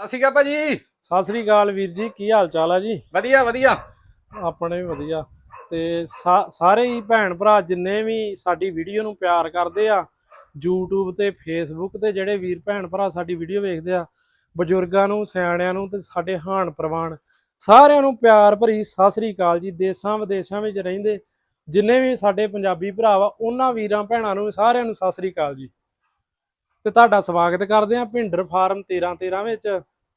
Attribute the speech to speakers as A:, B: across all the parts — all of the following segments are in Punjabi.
A: ਅਸੀਂ ਕਾ ਭਾਜੀ।
B: ਸਤਿ ਸ੍ਰੀ ਅਕਾਲ ਵੀਰ ਜੀ ਕੀ ਹਾਲ ਚਾਲ ਆ ਜੀ?
A: ਵਧੀਆ ਵਧੀਆ।
B: ਆਪਣੇ ਵੀ ਵਧੀਆ। ਤੇ ਸਾਰੇ ਹੀ ਭੈਣ ਭਰਾ ਜਿੰਨੇ ਵੀ ਸਾਡੀ ਵੀਡੀਓ ਨੂੰ ਪਿਆਰ ਕਰਦੇ ਆ YouTube ਤੇ Facebook ਤੇ ਜਿਹੜੇ ਵੀਰ ਭੈਣ ਭਰਾ ਸਾਡੀ ਵੀਡੀਓ ਵੇਖਦੇ ਆ ਬਜ਼ੁਰਗਾਂ ਨੂੰ ਸਿਆਣਿਆਂ ਨੂੰ ਤੇ ਸਾਡੇ ਹਾਣ ਪ੍ਰਵਾਨ ਸਾਰਿਆਂ ਨੂੰ ਪਿਆਰ ਭਰੀ ਸਤਿ ਸ੍ਰੀ ਅਕਾਲ ਜੀ। ਦੇਸ਼ਾਂ ਵਿਦੇਸ਼ਾਂ ਵਿੱਚ ਰਹਿੰਦੇ ਜਿੰਨੇ ਵੀ ਸਾਡੇ ਪੰਜਾਬੀ ਭਰਾ ਵਾ ਉਹਨਾਂ ਵੀਰਾਂ ਭੈਣਾਂ ਨੂੰ ਸਾਰਿਆਂ ਨੂੰ ਸਤਿ ਸ੍ਰੀ ਅਕਾਲ ਜੀ। ਤੇ ਤੁਹਾਡਾ ਸਵਾਗਤ ਕਰਦੇ ਆ ਭਿੰਡਰ ਫਾਰਮ 13 13 ਵਿੱਚ।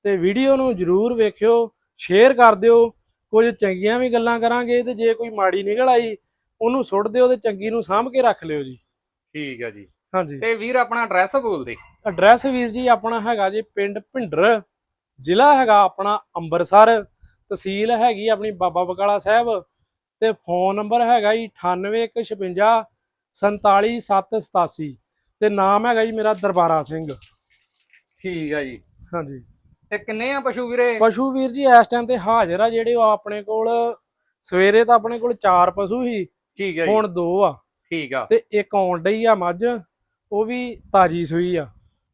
B: ਤੇ ਵੀਡੀਓ ਨੂੰ ਜਰੂਰ ਵੇਖਿਓ ਸ਼ੇਅਰ ਕਰ ਦਿਓ। ਕੁਝ ਚੰਗੀਆਂ ਵੀ ਗੱਲਾਂ ਕਰਾਂਗੇ ਤੇ ਜੇ ਕੋਈ ਮਾੜੀ ਨਿਕਲ ਆਈ ਉਹਨੂੰ ਸੁੱਟ ਦਿਓ ਤੇ ਚੰਗੀ ਨੂੰ ਸਾਂਭ ਕੇ ਰੱਖ ਲਿਓ ਜੀ।
A: ਠੀਕ ਹੈ ਜੀ।
B: ਹਾਂਜੀ।
A: ਤੇ ਵੀਰ ਆਪਣਾ ਐਡਰੈਸ ਬੋਲ ਦੇ।
B: ਐਡਰੈਸ ਵੀਰ ਜੀ ਆਪਣਾ ਹੈਗਾ ਜੀ ਪਿੰਡ ਭਿੰਡਰ ਜ਼ਿਲ੍ਹਾ ਹੈਗਾ ਆਪਣਾ ਅੰਮ੍ਰਿਤਸਰ ਤਹਿਸੀਲ ਹੈਗੀ ਆਪਣੀ ਬਾਬਾ ਬਕਾਲਾ ਸਾਹਿਬ ਤੇ ਫੋਨ ਨੰਬਰ ਹੈਗਾ ਜੀ 98156 47787 ਤੇ ਨਾਮ ਹੈਗਾ ਜੀ ਮੇਰਾ ਦਰਬਾਰਾ ਸਿੰਘ।
A: ਠੀਕ ਹੈ ਜੀ।
B: ਹਾਂਜੀ।
A: ਤੇ ਕਿੰਨੇ ਆ ਪਸ਼ੂ ਵੀਰੇ?
B: ਪਸ਼ੂ ਵੀਰ ਜੀ ਇਸ ਟਾਈਮ ਤੇ ਹਾਜ਼ਰ ਆ ਜਿਹੜੇ ਉਹ ਆਪਣੇ ਕੋਲ ਸਵੇਰੇ ਤਾਂ ਆਪਣੇ ਕੋਲ ਚਾਰ ਪਸ਼ੂ ਸੀ
A: ਠੀਕ ਹੈ ਜੀ।
B: ਹੁਣ ਦੋ ਆ।
A: ਠੀਕ ਆ।
B: ਤੇ ਇੱਕ ਆਉਣ ਡਈ ਆ ਮੱਝ ਉਹ ਵੀ ਤਾਜੀ ਸੂਈ ਆ।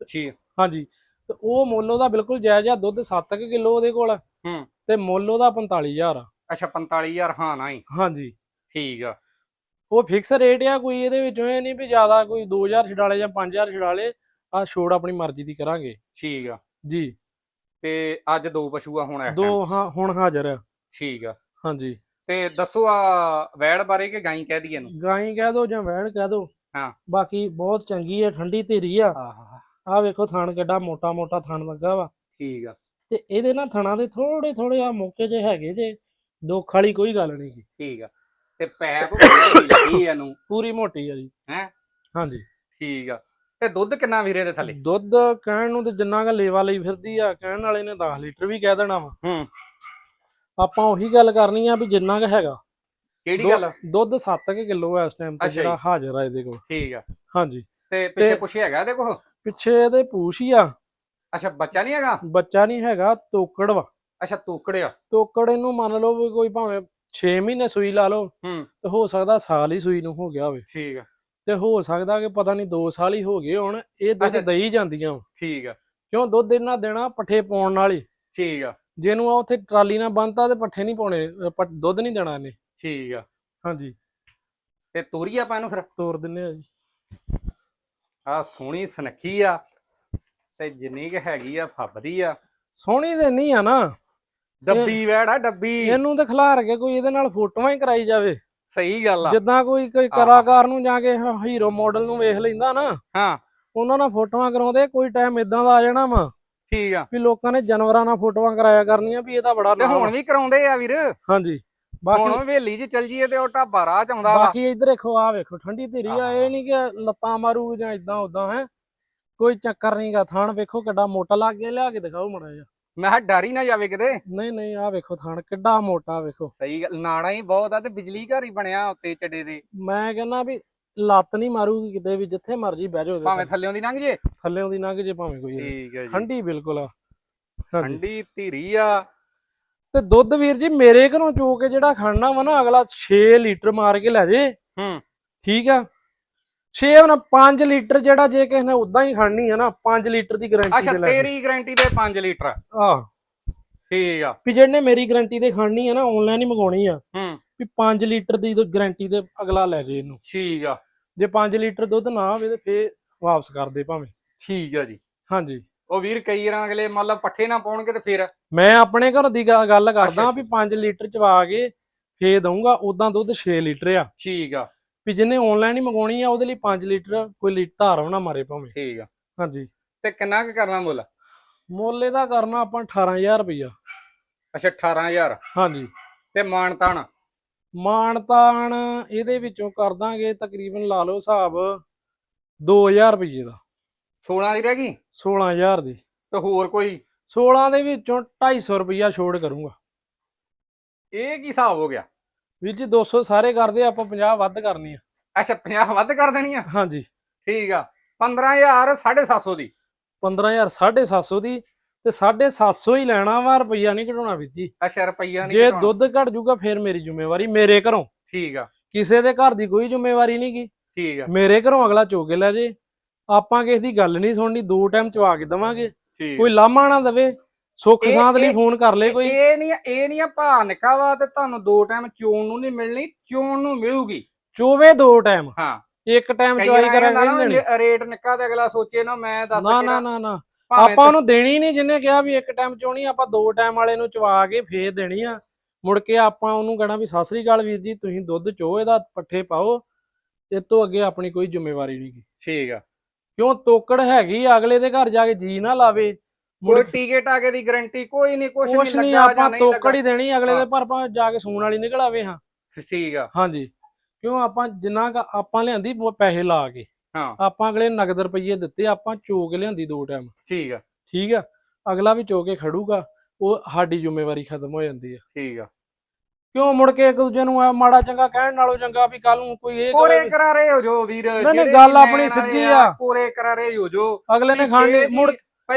A: ਠੀਕ
B: ਹਾਂਜੀ ਤੇ ਉਹ ਮੁੱਲ ਉਹਦਾ ਬਿਲਕੁਲ ਜਾਇਜ਼ ਆ ਦੁੱਧ 7 ਕਿਲੋ ਉਹਦੇ ਕੋਲ।
A: ਹੂੰ।
B: ਤੇ ਮੁੱਲ ਉਹਦਾ 45000 ਆ।
A: ਅੱਛਾ 45000 ਹਾਂ ਨਾ ਹੀ
B: ਹਾਂਜੀ।
A: ਠੀਕ ਆ।
B: ਉਹ ਫਿਕਸ ਰੇਟ ਆ ਕੋਈ ਇਹਦੇ ਵਿੱਚੋਂ ਇਹ ਨਹੀਂ ਵੀ ਜ਼ਿਆਦਾ ਕੋਈ 2000 ਛਡਾਲੇ ਜਾਂ 5000 ਛਡਾਲੇ ਆ ਛੋੜ ਆਪਣੀ ਮਰਜ਼ੀ ਦੀ ਕਰਾਂਗੇ।
A: ਠੀਕ ਆ।
B: ਜੀ।
A: ਤੇ ਅੱਜ ਦੋ ਪਸ਼ੂ ਆ ਹੁਣ ਇਸ
B: ਦੋ। ਹਾਂ ਹੁਣ ਹਾਜ਼ਰ ਆ।
A: ਠੀਕ ਆ।
B: ਹਾਂਜੀ।
A: ਤੇ ਦੱਸੋ ਆ ਵੈੜ ਬਾਰੇ ਕਿ ਗਾਈ ਕਹਿ ਦਈਏ ਇਹਨੂੰ?
B: ਗਾਈ ਕਹਿ ਦੋ ਜਾਂ ਵਹਿਣ ਕਹਿ ਦੋ।
A: ਹਾਂ।
B: ਬਾਕੀ ਬਹੁਤ ਚੰਗੀ ਹੈ ਠੰਡੀ ਧੀਰੀ ਆ।
A: ਆਹਾ
B: ਆ ਵੇਖੋ ਥਣ ਕਿੱਡਾ ਮੋਟਾ ਮੋਟਾ ਥਣ ਲੱਗਾ ਵਾ।
A: ਠੀਕ ਆ।
B: ਤੇ ਇਹਦੇ ਨਾ ਥਣਾ ਦੇ ਥੋੜੇ ਥੋੜੇ ਆ ਮੌਕੇ ਜੇ ਹੈਗੇ ਜੇ ਦੁੱਖ ਵਾਲੀ ਕੋਈ ਗੱਲ ਨਹੀਂ ਗੀ।
A: ਠੀਕ ਆ। ਤੇ ਪੈਪ ਬੜੀ ਲੱਗੀ ਇਹਨੂੰ।
B: ਪੂਰੀ ਮੋਟੀ ਆ ਜੀ।
A: ਹੈਂ?
B: ਹਾਂਜੀ।
A: ਠੀਕ ਆ। ਤੇ ਦੁੱਧ ਕਿੰਨਾ ਵੀਰੇ ਦੇ ਥੱਲੇ?
B: ਦੁੱਧ ਕਹਿਣ ਨੂੰ ਤੇ ਜਿੰਨਾ ਕ ਲੇਵਾ ਲਈ ਫਿਰਦੀ ਆ ਕਹਿਣ ਵਾਲੇ ਨੇ 10 ਲੀਟਰ ਵੀ ਕਹਿ ਦੇਣਾ ਵਾ।
A: ਹੂੰ।
B: ਆਪਾਂ ਉਹੀ ਗੱਲ ਕਰਨੀ ਆ ਵੀ ਜਿੰਨਾ ਕ ਹੈਗਾ।
A: ਕਿਹੜੀ ਗੱਲ?
B: ਦੁੱਧ 7 ਕਿ ਕਿਲੋ ਆ ਇਸ ਟਾਈਮ ਤੇ ਜਿਹੜਾ ਹਾਜ਼ਰ ਆ ਇਹਦੇ ਕੋਲ।
A: ਠੀਕ ਆ।
B: ਹਾਂਜੀ।
A: ਤੇ ਪਿੱਛੇ ਪੁੱਛੇ ਹੈਗਾ ਇਹਦੇ ਕੋਲ?
B: ਪਿੱਛੇ ਇਹਦੇ ਪੂਛ ਹੀ ਆ।
A: ਅੱਛਾ ਬੱਚਾ ਨਹੀਂ ਹੈਗਾ?
B: ਬੱਚਾ ਨਹੀਂ ਹੈਗਾ ਤੋਕੜ ਵਾ।
A: ਅੱਛਾ ਤੋਕੜਿਆ
B: ਤੋਕੜ ਇਹਨੂੰ ਮੰਨ ਲਓ ਵੀ ਕੋਈ ਭਾਵੇਂ 6 ਮਹੀਨੇ ਸੂਈ ਲਾ ਲਓ।
A: ਹੂੰ।
B: ਤੇ ਹੋ ਸਕਦਾ ਸਾਲ ਹੀ ਸੂਈ ਨੂੰ ਹੋ ਗਿਆ ਹੋਵੇ।
A: ਠੀਕ ਆ।
B: ਤੇ ਹੋ ਸਕਦਾ ਕਿ ਪਤਾ ਨਹੀਂ 2 ਸਾਲ ਹੀ ਹੋ ਗਏ ਹੁਣ ਇਹ ਦੁੱਧ। ਦਈ ਜਾਂਦੀਆਂ ਵਾਂ।
A: ਠੀਕ ਆ।
B: ਕਿਉਂ ਦੁੱਧ ਇਹਨਾਂ ਦੇਣਾ ਪੱਠੇ ਪਾਉਣ ਨਾਲ ਹੀ?
A: ਠੀਕ ਆ।
B: ਜਿਹਨੂੰ ਆ ਉੱਥੇ ਟਰਾਲੀ ਨਾਲ ਬੰਨਤਾ ਤੇ ਪੱਠੇ ਨਹੀਂ ਪਾਉਣੇ ਦੁੱਧ ਨਹੀਂ ਦੇਣਾ ਇਹਨੇ।
A: ਠੀਕ ਆ।
B: ਹਾਂਜੀ।
A: ਤੇ ਤੋਰੀ ਆਪਾਂ ਇਹਨੂੰ ਫਿਰ?
B: ਤੋਰ ਦਿੰਨੇ ਆ ਜੀ।
A: ਆ ਸੋਹਣੀ ਸੁਨੱਖੀ ਆ ਤੇ ਜਿੰਨੀ ਕਿ ਹੈਗੀ ਆ ਫੱਬਦੀ ਆ।
B: ਸੋਹਣੀ ਤੇ ਨਹੀਂ ਆ ਨਾ।
A: ਡੱਬੀ ਵੈੜ ਆ ਡੱਬੀ।
B: ਇਹਨੂੰ ਤੇ ਖਿਲਾਰ ਕੇ ਕੋਈ ਇਹਦੇ ਨਾਲ ਫੋਟੋਆਂ ਹੀ ਕਰਾਈ ਜਾਵੇ।
A: ਸਹੀ ਗੱਲ ਆ।
B: ਜਿੱਦਾਂ ਕੋਈ ਕੋਈ। ਕਲਾਕਾਰ ਨੂੰ ਜਾ ਕੇ ਹੀਰੋ ਮਾਡਲ ਨੂੰ ਵੇਖ ਲੈਂਦਾ ਨਾ
A: ਹਾਂ।
B: ਉਹਨਾਂ ਨਾਲ ਫੋਟੋਆਂ ਕਰਾਉਂਦੇ ਕੋਈ ਟਾਈਮ ਇਦਾਂ ਦਾ ਆ ਜਾਣਾ ਵਾ।
A: ਠੀਕ ਆ।
B: ਵੀ ਲੋਕਾਂ ਨੇ ਜਾਨਵਰਾਂ ਨਾਲ ਫੋਟੋਆਂ ਕਰਾਇਆ ਕਰਨੀਆਂ ਵੀ ਇਹਦਾ ਬੜਾ
A: ਤੇ ਹੁਣ। ਵੀ ਕਰਾਉਂਦੇ ਆ ਵੀਰ।
B: ਹਾਂਜੀ।
A: ਹੁਣ ਹਵੇਲੀ 'ਚ ਚੱਲ ਜੀਏ ਤੇ ਉਹ ਢਾਬਾ ਰਾਹ ਚ ਆਉਂਦਾ ਵਾ।
B: ਬਾਕੀ ਇੱਧਰ ਦੇਖੋ ਆ ਵੇਖੋ ਠੰਡੀ ਧੀਰੀ ਆ। ਇਹ ਨਹੀਂ ਕਿ ਲੱਤਾਂ ਮਾਰੂ ਜਾਂ ਇਦਾਂ ਉਦਾਂ ਹੈ। ਕੋਈ ਚੱਕਰ ਨਹੀਂਗਾ ਥਾਣ ਵੇਖੋ ਕਿੱਡਾ ਮੋਟਾ ਲੱਗ ਗਿਆ ਲਿਆ ਕੇ ਦਿਖਾਓ ਮੜਾ ਜਿਹਾ।
A: ਮੈਂ ਕਿਹਾ ਡਰ ਹੀ ਨਾ ਜਾਵੇ ਕਿਤੇ।
B: ਨਹੀਂ ਨਹੀਂ ਆ ਵੇਖੋ ਥਾਣ ਕਿੱਡਾ ਮੋਟਾ ਵੇਖੋ।
A: ਸਹੀ ਗੱਲ ਨਾੜਾ ਹੀ ਬਹੁਤ ਆ ਤੇ ਬਿਜਲੀ ਘਰ ਹੀ ਬਣਿਆ ਉੱਤੇ ਚੱਡੇ ਦੇ।
B: ਮੈਂ ਕਹਿੰਦਾ ਵੀ ਲੱਤ ਨਹੀਂ ਮਾਰੂਗੀ ਕਿਤੇ ਵੀ ਜਿੱਥੇ ਮਰਜ਼ੀ ਬਹਿ ਜਾਓ
A: ਭਾਵੇਂ ਥੱਲਿਓਂ ਦੀ ਲੰਘ ਜੇ।
B: ਥੱਲੇੋਂ ਦੀ ਲੰਘ ਜੇ ਭਾਵੇਂ ਕੋਈ।
A: ਠੀਕ ਹੈ ਜੀ।
B: ਠੰਡੀ ਬਿਲਕੁਲ ਆ।
A: ਠੰਡੀ ਧੀਰੀ ਆ।
B: ਤੇ ਦੁੱਧ ਵੀਰ ਜੀ ਮੇਰੇ ਘਰੋਂ ਚੋ ਕੇ ਜਿਹੜਾ ਖੜਨਾ ਵਾ ਨਾ ਅਗਲਾ 6 ਲੀਟਰ ਮਾਰ ਕੇ ਲੈ ਜੇ।
A: ਹੂੰ।
B: ਠੀਕ ਆ? 6 ਨਾ 5 ਲੀਟਰ ਜਿਹੜਾ ਜੇ ਕਿਸੇ ਨੇ ਉਦਾਂ ਹੀ ਖੜਨੀ ਹੈ ਨਾ 5 ਲੀਟਰ ਦੀ ਗਾਰੰਟੀ
A: ਅੱਛਾ ਤੇਰੀ ਗਾਰੰਟੀ ਦੇ 5 ਲੀਟਰ।
B: ਆ
A: ਠੀਕ ਆ।
B: ਵੀ ਜਿਹਨੇ ਮੇਰੀ ਗਾਰੰਟੀ ਤੇ ਖੜਨੀ ਹੈ ਨਾ ਆਨਲਾਈਨ ਹੀ ਮੰਗਾਉਣੀ ਆ।
A: ਹੂੰ।
B: ਵੀ 5 ਲੀਟਰ ਦੀ ਗਾਰੰਟੀ ਤੇ ਅਗਲਾ ਲੈ ਜੇ ਇਹਨੂੰ।
A: ਠੀਕ ਆ।
B: ਜੇ 5 ਲੀਟਰ ਦੁੱਧ ਨਾ ਆਵੇ ਤੇ ਫੇਰ ਵਾਪਸ ਕਰ ਦੇ ਭਾਵੇਂ।
A: ਠੀਕ ਆ ਜੀ।
B: ਹਾਂਜੀ।
A: ਉਹ ਵੀਰ ਕਈ ਰਾਂ ਅਗਲੇ ਮੰਨ ਲਾ ਪੱਠੇ ਨਾ ਪਾਉਣਗੇ ਤੇ ਫਿਰ
B: ਮੈਂ ਆਪਣੇ ਘਰ ਦੀ ਗੱਲ ਕਰਦਾ ਵੀ 5 ਲੀਟਰ ਚਵਾ ਕੇ ਫੇਰ ਦਊਂਗਾ ਉਦਾਂ ਦੁੱਧ 6 ਲੀਟਰ ਆ।
A: ਠੀਕ ਆ।
B: ਵੀ ਜਿਹਨੇ ਆਨਲਾਈਨ ਹੀ ਮੰਗਾਉਣੀ ਆ ਉਹਦੇ ਲਈ 5 ਲੀਟਰ ਕੋਈ ਲੀਟਰ ਧਾਰੋ ਨਾ ਮਾਰੇ ਭਾਵੇਂ।
A: ਠੀਕ ਆ।
B: ਹਾਂਜੀ।
A: ਤੇ ਕਿੰਨਾ ਕੁ ਕਰਨਾ ਮੁੱਲ?
B: ਮੁੱਲ ਇਹਦਾ ਕਰਨਾ ਆਪਾਂ 18000 ਰੁਪਈਆ।
A: ਅੱਛਾ 18000
B: ਹਾਂਜੀ।
A: ਤੇ ਮਾਨਤਾਨ
B: ਮਾਨਤਾਨ ਇਹਦੇ ਵਿੱਚੋਂ ਕਰ ਦਾਂਗੇ ਤਕਰੀਬਨ ਲਾ ਲਓ ਹਿਸਾਬ 2000 ਰੁਪਏ ਦਾ।
A: 16 ਦੀ ਰਹਿ ਗਈ?
B: 16000 ਦੀ।
A: ਤੇ ਹੋਰ ਕੋਈ?
B: 16 ਦੇ ਵਿੱਚੋਂ 250 ਰੁਪਈਆ ਛੋੜ ਕਰੂੰਗਾ।
A: ਇਹ ਕੀ ਹਿਸਾਬ ਹੋ ਗਿਆ?
B: ਵੀਰ ਜੀ 200 ਸਾਰੇ ਕਰਦੇ ਆਪਾਂ 50 ਵੱਧ ਕਰਨੀ ਆ।
A: ਅੱਛਾ 50 ਵੱਧ ਕਰ ਦੇਣੀ ਆ?
B: ਹਾਂਜੀ।
A: ਠੀਕ ਆ। 15000 750 ਦੀ।
B: 15000 750 ਦੀ ਤੇ 750 ਹੀ ਲੈਣਾ ਵਾ ਰੁਪਈਆ ਨਹੀਂ ਘਟਾਉਣਾ ਵੀਰ ਜੀ।
A: ਅੱਛਾ ਰੁਪਈਆ ਨਹੀਂ
B: ਜੇ। ਦੁੱਧ ਘਟ ਜੂਗਾ ਫਿਰ ਮੇਰੀ ਜ਼ਿੰਮੇਵਾਰੀ ਮੇਰੇ ਘਰੋਂ।
A: ਠੀਕ ਆ।
B: ਕਿਸੇ ਦੇ ਘਰ ਦੀ ਕੋਈ ਜ਼ਿੰਮੇਵਾਰੀ ਨਹੀਂ ਗੀ।
A: ਠੀਕ ਆ।
B: ਮੇਰੇ ਘਰੋਂ ਅਗਲਾ ਚੋਕੇ ਲੈ ਜੇ। ਆਪਾਂ ਕਿਸੇ ਦੀ ਗੱਲ ਨਹੀਂ ਸੁਣਨੀ ਦੋ ਟਾਈਮ ਚਵਾ ਕੇ ਦਵਾਂਗੇ। ਕੋਈ ਲਾਮਾ ਨਾ ਦਵੇ ਸੁੱਖ ਸਾਂਦ ਲਈ ਫੋਨ ਕਰ ਲੈ ਕੋਈ।
A: ਇਹ ਨਹੀਂ ਇਹ ਨਹੀਂ ਆ ਭਾ ਨਿੱਕਾ ਵਾ ਤੇ ਤੁਹਾਨੂੰ ਦੋ ਟਾਈਮ ਚੋਣ ਨੂੰ ਨਹੀਂ ਮਿਲਣੀ ਚੋਣ ਨੂੰ ਮਿਲੂਗੀ।
B: ਚੋਵੇ ਦੋ ਟਾਈਮ
A: ਹਾਂ।
B: ਇੱਕ ਟਾਈਮ
A: ਕਈ
B: ਚੋਰੀ
A: ਵਾਰ
B: ਕਰਾ
A: ਕਹਿੰਦਾ
B: ਕੇ
A: ਨਾ
B: ਨਹੀਂ। ਦੇਣੀ
A: ਰੇਟ ਨਿੱਕਾ ਤੇ ਅਗਲਾ ਸੋਚੇ ਨਾ ਮੈਂ ਦੱਸ
B: ਨਾ ਨਾ
A: ਕਿਹੜਾ
B: ਨਾ ਨਾ।
A: ਭਾਵੇਂ
B: ਆਪਾਂ ਉਹਨੂੰ ਦੇਣੀ ਨਹੀਂ ਜਿੰਨੇ ਕਿਹਾ ਵੀ ਇੱਕ ਟਾਈਮ ਚੋਣੀ ਆਪਾਂ ਦੋ ਟਾਈਮ ਵਾਲੇ ਨੂੰ ਚਵਾ ਕੇ ਫੇਰ ਦੇਣੀ ਆ। ਮੁੜ ਕੇ ਆਪਾਂ ਉਹਨੂੰ ਕਹਿਣਾ ਵੀ ਸਤਿ ਸ੍ਰੀ ਅਕਾਲ ਵੀਰ ਜੀ ਤੁਸੀਂ ਦੁੱਧ ਚੋ ਇਹਦਾ ਪੱਠੇ ਪਾਓ। ਇਹ ਤੋਂ ਅੱਗੇ ਆਪਣੀ ਕੋਈ ਜ਼ਿੰਮੇਵਾਰੀ ਨਹੀਂ
A: ਠੀਕ ਆ।
B: ਕਿਉਂ? ਤੋਕੜ ਹੈਗੀ ਅਗਲੇ ਦੇ ਘਰ ਜਾ ਕੇ ਜੀ ਨਾ ਲਾਵੇ। ਮੁੜ
A: ਕੋਈ ਟੀਕੇ ਟਾਕੇ ਦੀ ਗਾਰੰਟੀ ਕੋਈ ਨਹੀਂ ਕੁਛ ਨਹੀਂ ਲੱਗਾ ਜਾਂ ਨਹੀਂ
B: ਤੋਕੜ ਹੀ ਦੇਣੀ ਅਗਲੇ ਦੇ। ਪਰ ਆਪਾਂ ਜਾ ਕੇ ਸੂਣ ਵਾਲੀ ਨਿਕਲ ਆਵੇ ਹਾਂ।
A: ਠੀਕ ਆ।
B: ਹਾਂਜੀ। ਕਿਉਂ ਆਪਾਂ ਜਿੰਨਾ ਕੁ ਆਪਾਂ ਲਿਆਂਦੀ ਪੈਸੇ ਲਾ ਕੇ।
A: ਹਾਂ।
B: ਆਪਾਂ ਅਗਲੇ ਨਗਦ ਰੁਪਈਏ ਦਿੱਤੇ ਆਪਾਂ ਚੋ ਕੇ ਲਿਆਂਦੀ ਦੋ ਟਾਈਮ।
A: ਠੀਕ ਆ।
B: ਠੀਕ ਆ? ਅਗਲਾ ਵੀ ਚੋ ਕੇ ਖੜੂਗਾ ਉਹ ਸਾਡੀ ਜ਼ਿੰਮੇਵਾਰੀ ਖਤਮ ਹੋ ਜਾਂਦੀ ਆ।
A: ਠੀਕ ਆ।
B: ਕਿਉਂ ਮੁੜ ਕੇ ਇੱਕ ਦੂਜੇ ਨੂੰ ਐ ਮਾੜਾ ਚੰਗਾ ਕਹਿਣ ਨਾਲੋਂ ਚੰਗਾ ਵੀ ਕੱਲ ਨੂੰ ਕੋਈ ਇਹ
A: ਕੋਰੇ
B: ਕਰੇ।
A: ਕਰਾਰੇ ਹੋ ਜੋ ਵੀਰ
B: ਨਹੀਂ,
A: ਜਿਹੜੇ
B: ਗੱਲ ਆਪਣੀ ਸਿੱਧੀ ਆ।
A: ਕੋਰੇ ਕਰਾਰੇ ਹੋ ਜੋ।
B: ਅਗਲੇ ਨੇ ਖਾਣੀ
A: ਵੀ
B: ਮੁੜ